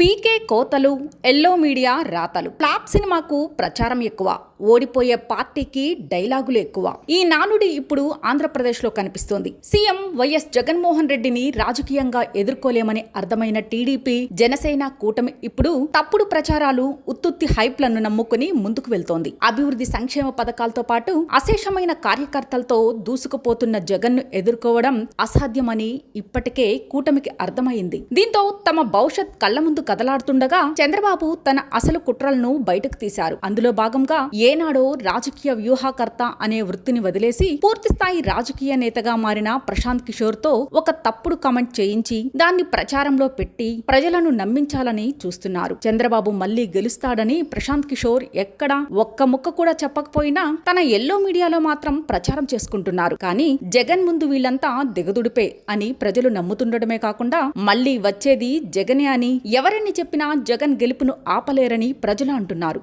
పీకే కోతలు yellow media రాతలు. Flop సినిమాకు ప్రచారం ఎక్కువ. ఓడిపోయే పార్టీకి డైలాగులు ఎక్కువ. ఈ నానుడి ఇప్పుడు ఆంధ్రప్రదేశ్లో కనిపిస్తోంది. సీఎం వైఎస్ జగన్మోహన్ రెడ్డిని రాజకీయంగా ఎదుర్కోలేమని అర్థమైన టీడీపీ జనసేన కూటమి ఇప్పుడు తప్పుడు ప్రచారాలు ఉత్తుత్తి హైప్లను నమ్ముకుని ముందుకు వెళ్తోంది. అభివృద్ధి సంక్షేమ పథకాలతో పాటు అశేషమైన కార్యకర్తలతో దూసుకుపోతున్న జగన్ను ఎదుర్కోవడం అసాధ్యమని ఇప్పటికే కూటమికి అర్థమైంది. దీంతో తమ భవిష్యత్ కళ్ళ ముందు కదలాడుతుండగా చంద్రబాబు తన అసలు కుట్రలను బయటకు తీశారు. అందులో భాగంగా ఏనాడో రాజకీయ వ్యూహకర్త అనే వృత్తిని వదిలేసి పూర్తిస్థాయి రాజకీయ నేతగా మారిన ప్రశాంత్ కిషోర్తో ఒక తప్పుడు కమెంట్ చేయించి దాన్ని ప్రచారంలో పెట్టి ప్రజలను నమ్మించాలని చూస్తున్నారు. చంద్రబాబు మళ్ళీ గెలుస్తాడని ప్రశాంత్ కిషోర్ ఎక్కడా ఒక్క ముక్క కూడా చెప్పకపోయినా తన ఎల్లో మీడియాలో మాత్రం ప్రచారం చేసుకుంటున్నారు. కానీ జగన్ ముందు వీళ్ళంతా దిగదుడిపే అని ప్రజలు నమ్ముతుండడమే కాకుండా మళ్ళీ వచ్చేది జగనే అని ఎవరి చెప్పినా జగన్ గెలుపును ఆపలేరని ప్రజలు అంటున్నారు.